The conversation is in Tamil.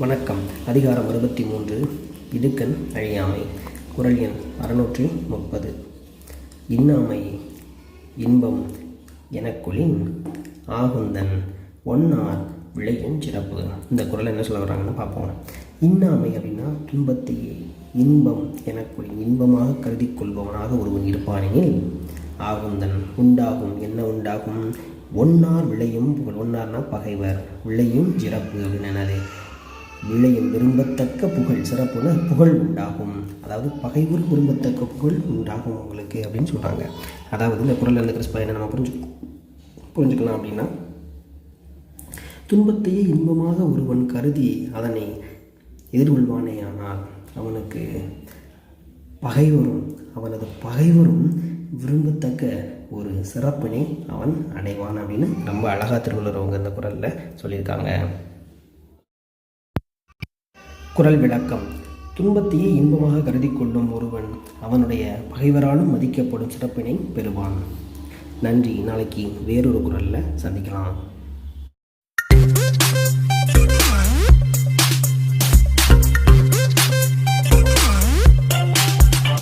வணக்கம். அதிகாரம் அறுபத்தி மூன்று இடுக்கண் அழியாமை. குரல் எண் அறுநூற்றி முப்பது. இன்னாமை இன்பம் எனக்குளின் ஆகுந்தன் ஒன்னார் விளையும் சிறப்பு. இந்த குரல் என்ன சொல்ல வர்றாங்கன்னு பார்ப்போம். இன்னாமை அப்படின்னா துன்பத்தையே இன்பம் எனக்குளின் இன்பமாக கருதி கொள்பவனாக ஒருவன் இருப்பானெனில் ஆகுந்தன் உண்டாகும். என்ன உண்டாகும்? ஒன்னார் விளையும் புகழ். ஒன்னார்னா பகைவர். விளையும் சிறப்பு. அப்படின்னு என்னது இல்லையும் விரும்பத்தக்க புகழ் சிறப்புன்னு புகழ் உண்டாகும். அதாவது பகைவர் விரும்பத்தக்க புகழ் உண்டாகும் உங்களுக்கு அப்படின்னு சொல்கிறாங்க அதாவது இந்த குரலில் இருக்கிற ஸ்பை என்ன நம்ம புரிஞ்சு புரிஞ்சுக்கலாம் அப்படின்னா துன்பத்தையே இன்பமாக ஒருவன் கருதி அதனை எதிர்கொள்வானே ஆனால் அவனுக்கு பகைவரும் அவனது பகைவரும் விரும்பத்தக்க ஒரு சிறப்பினை அவன் அடைவான் அப்படின்னு ரொம்ப அழகாக திருவள்ளுவர் அவங்க இந்த குரலில் சொல்லியிருக்காங்க. குரல் விளக்கம். துன்பத்தையே இன்பமாக கருதி கொள்ளும் ஒருவன் அவனுடைய பகைவராலும் மதிக்கப்படும் சிறப்பினை பெறுவான். நன்றி. நாளைக்கு வேறொரு குரலில் சந்திக்கலாம்.